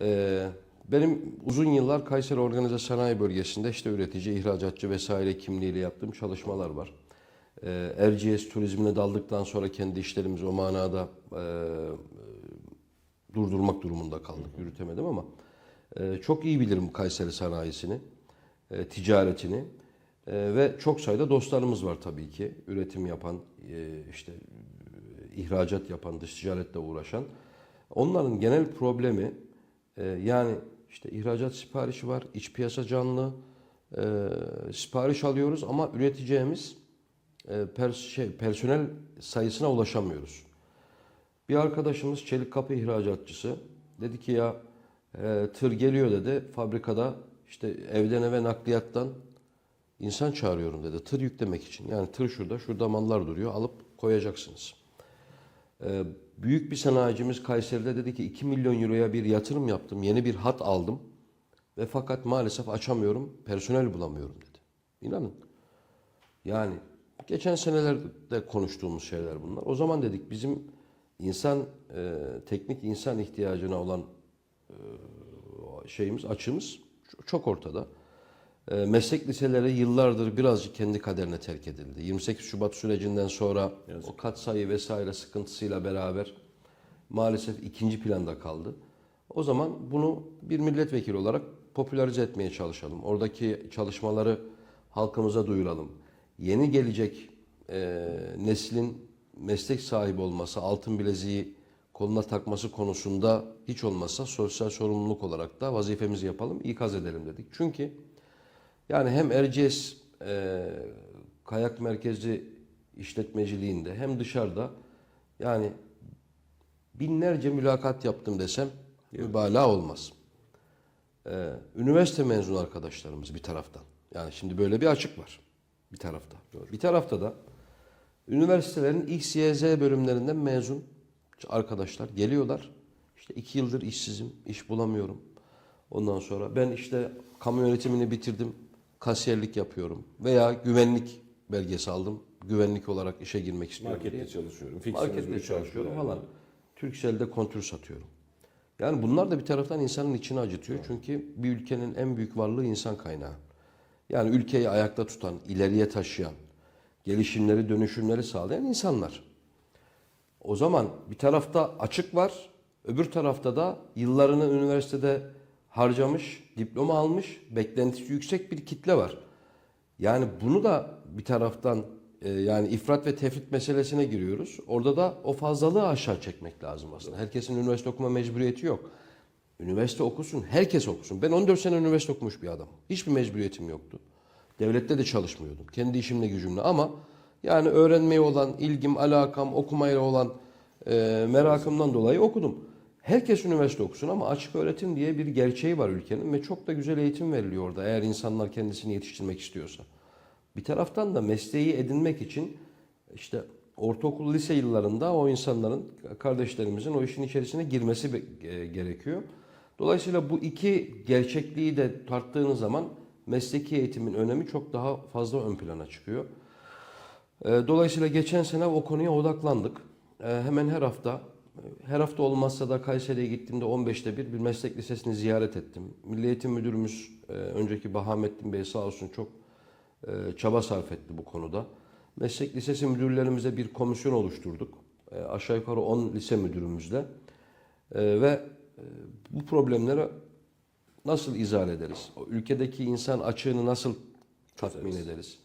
Ee, benim uzun yıllar Kayseri Organize Sanayi Bölgesi'nde işte üretici, ihracatçı vesaire kimliğiyle yaptığım çalışmalar var. Ee, Erciyes turizmine daldıktan sonra kendi işlerimizi o manada e, durdurmak durumunda kaldık. Yürütemedim ama e, çok iyi bilirim Kayseri sanayisini, e, ticaretini E, ve çok sayıda dostlarımız var tabii ki. Üretim yapan, e, işte e, ihracat yapan, dış ticaretle uğraşan. Onların genel problemi e, yani işte ihracat siparişi var, iç piyasa canlı, e, sipariş alıyoruz ama üreteceğimiz e, pers şey, personel sayısına ulaşamıyoruz. Bir arkadaşımız çelik kapı ihracatçısı dedi ki ya e, tır geliyor dedi fabrikada işte evden eve nakliyattan insan çağırıyorum dedi tır yüklemek için. Yani tır şurada şurada mallar duruyor alıp koyacaksınız. E, büyük bir sanayicimiz Kayseri'de dedi ki 2 milyon euroya bir yatırım yaptım yeni bir hat aldım ve fakat maalesef açamıyorum personel bulamıyorum dedi. İnanın. Yani geçen senelerde konuştuğumuz şeyler bunlar. O zaman dedik bizim insan e, teknik insan ihtiyacına olan e, şeyimiz açığımız çok ortada. E, meslek liseleri yıllardır birazcık kendi kaderine terk edildi. 28 Şubat sürecinden sonra o katsayı vesaire sıkıntısıyla beraber maalesef ikinci planda kaldı. O zaman bunu bir milletvekili olarak popülerize etmeye çalışalım. Oradaki çalışmaları halkımıza duyuralım. Yeni gelecek e, neslin meslek sahibi olması, altın bileziği koluna takması konusunda hiç olmazsa sosyal sorumluluk olarak da vazifemizi yapalım, ikaz edelim dedik. Çünkü yani hem Erciyes e, kayak merkezi işletmeciliğinde hem dışarıda yani binlerce mülakat yaptım desem mübalağa olmaz. Ee, üniversite mezunu arkadaşlarımız bir taraftan. Yani şimdi böyle bir açık var bir tarafta. Bir tarafta da üniversitelerin X, Y, Z bölümlerinden mezun arkadaşlar geliyorlar. İşte iki yıldır işsizim, iş bulamıyorum. Ondan sonra ben işte kamu yönetimini bitirdim, kasiyerlik yapıyorum veya güvenlik belgesi aldım. Güvenlik olarak işe girmek istiyorum diye. Markette çalışıyorum. Fix Markette çalışıyorum çalışıyorum. falan. Turkcell'de kontür satıyorum. Yani bunlar da bir taraftan insanın içini acıtıyor. Çünkü bir ülkenin en büyük varlığı insan kaynağı. Yani ülkeyi ayakta tutan, ileriye taşıyan, gelişimleri, dönüşümleri sağlayan insanlar. O zaman bir tarafta açık var, öbür tarafta da yıllarını üniversitede harcamış, diploma almış, beklentisi yüksek bir kitle var. Yani bunu da bir taraftan e, yani ifrat ve tefrit meselesine giriyoruz. Orada da o fazlalığı aşağı çekmek lazım aslında. Herkesin üniversite okuma mecburiyeti yok. Üniversite okusun, herkes okusun. Ben 14 sene üniversite okumuş bir adamım. Hiçbir mecburiyetim yoktu. Devlette de çalışmıyordum. Kendi işimle gücümle ama yani öğrenmeye olan ilgim, alakam, okumayla olan e, merakımdan dolayı okudum. Herkes üniversite okusun ama açık öğretim diye bir gerçeği var ülkenin ve çok da güzel eğitim veriliyor orada eğer insanlar kendisini yetiştirmek istiyorsa. Bir taraftan da mesleği edinmek için işte ortaokul, lise yıllarında o insanların, kardeşlerimizin o işin içerisine girmesi e, gerekiyor. Dolayısıyla bu iki gerçekliği de tarttığınız zaman mesleki eğitimin önemi çok daha fazla ön plana çıkıyor. E, Dolayısıyla geçen sene o konuya odaklandık. E, Hemen her hafta, her hafta olmazsa da Kayseri'ye gittiğimde 15'te bir bir meslek lisesini ziyaret ettim. Milli Eğitim Müdürümüz e, önceki Bahamettin Bey sağ olsun çok e, çaba sarf etti bu konuda. Meslek lisesi müdürlerimize bir komisyon oluşturduk. E, Aşağı yukarı 10 lise müdürümüzle. Ve bu problemleri nasıl izah ederiz? O ülkedeki insan açığını nasıl tatmin ederiz?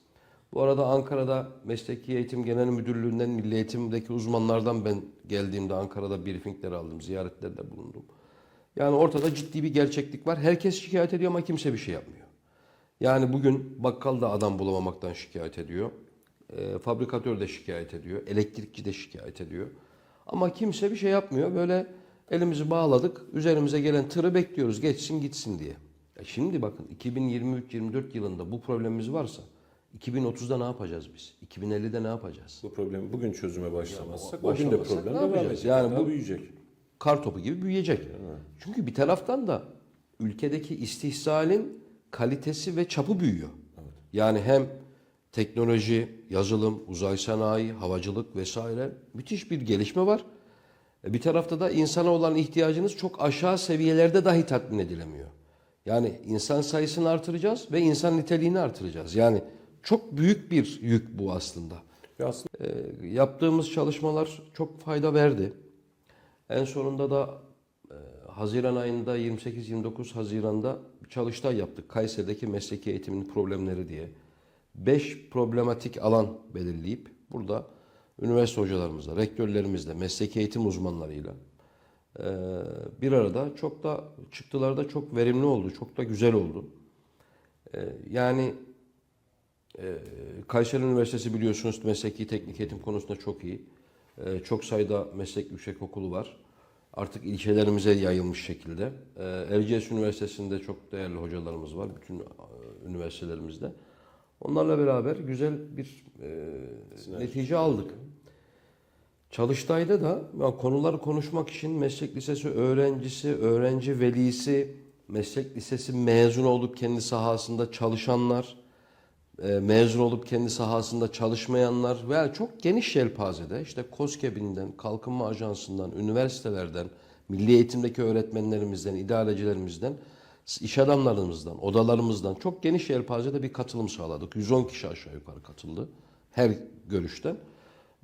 Bu arada Ankara'da Mesleki Eğitim Genel Müdürlüğü'nden Milli Eğitim'deki uzmanlardan ben geldiğimde Ankara'da briefingler aldım, ziyaretlerde bulundum. Yani ortada ciddi bir gerçeklik var. Herkes şikayet ediyor ama kimse bir şey yapmıyor. Yani bugün bakkal da adam bulamamaktan şikayet ediyor. E, fabrikatör de şikayet ediyor. Elektrikçi de şikayet ediyor. Ama kimse bir şey yapmıyor. Böyle elimizi bağladık. Üzerimize gelen tırı bekliyoruz. Geçsin gitsin diye. Ya şimdi bakın 2023-24 yılında bu problemimiz varsa 2030'da ne yapacağız biz? 2050'de ne yapacağız? Bu problemi bugün çözüme başlamazsak Ya, o gün de problem ne devam yapacağız? edecek. Yani bu- büyüyecek. kar topu gibi büyüyecek. Çünkü bir taraftan da ülkedeki istihsalin kalitesi ve çapı büyüyor. Yani hem teknoloji, yazılım, uzay sanayi, havacılık vesaire müthiş bir gelişme var. E, Bir tarafta da insana olan ihtiyacınız çok aşağı seviyelerde dahi tatmin edilemiyor. Yani insan sayısını artıracağız ve insan niteliğini artıracağız. Yani çok büyük bir yük bu aslında. Ve aslında E, yaptığımız çalışmalar çok fayda verdi. En sonunda da e, Haziran ayında 28-29 Haziran'da çalıştay yaptık. Kayseri'deki mesleki eğitimin problemleri diye. 5 problematik alan belirleyip burada üniversite hocalarımızla, rektörlerimizle, mesleki eğitim uzmanlarıyla e, bir arada çok da çıktılar da çok verimli oldu, çok da güzel oldu. E, yani Kayseri Üniversitesi biliyorsunuz mesleki teknik eğitim konusunda çok iyi. Ee, Çok sayıda meslek yüksekokulu var. Artık ilçelerimize yayılmış şekilde. Ee, Erciyes Üniversitesi'nde çok değerli hocalarımız var. Bütün e, üniversitelerimizde. Onlarla beraber güzel bir e, netice aldık. Çalıştay'da da ya konuları konuşmak için meslek lisesi öğrencisi, öğrenci velisi, meslek lisesi mezun olup kendi sahasında çalışanlar, mezun olup kendi sahasında çalışmayanlar veya çok geniş yelpazede işte KOSGEB'inden, Kalkınma Ajansı'ndan, üniversitelerden, milli eğitimdeki öğretmenlerimizden, idarecilerimizden, iş adamlarımızdan, odalarımızdan çok geniş yelpazede bir katılım sağladık. 110 kişi aşağı yukarı katıldı her görüşten.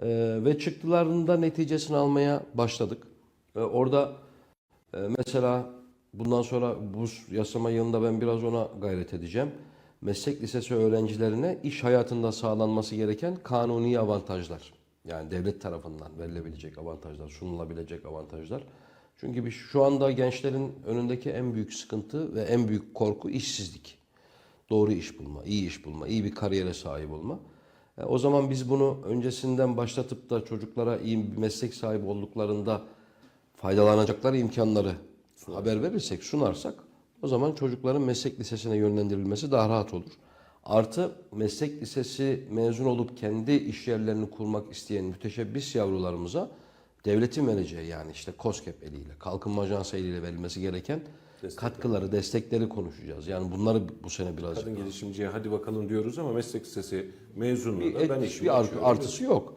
E, ve çıktılarında neticesini almaya başladık. E, orada e, mesela bundan sonra bu yasama yılında ben biraz ona gayret edeceğim. Meslek lisesi öğrencilerine iş hayatında sağlanması gereken kanuni avantajlar. Yani devlet tarafından verilebilecek avantajlar, sunulabilecek avantajlar. Çünkü biz şu anda gençlerin önündeki en büyük sıkıntı ve en büyük korku işsizlik. Doğru iş bulma, iyi iş bulma, iyi bir kariyere sahip olma. E, O zaman biz bunu öncesinden başlatıp da çocuklara iyi bir meslek sahibi olduklarında faydalanacakları imkanları haber verirsek, sunarsak o zaman çocukların meslek lisesine yönlendirilmesi daha rahat olur. Artı meslek lisesi mezun olup kendi iş yerlerini kurmak isteyen müteşebbis yavrularımıza devletin vereceği yani işte KOSGEB eliyle, Kalkınma Ajansı eliyle verilmesi gereken katkıları, destekleri konuşacağız. Yani bunları bu sene biraz kadın girişimciye hadi bakalım diyoruz ama meslek lisesi mezunluğu da bir, ben bir işimi açıyorum. artısı yok.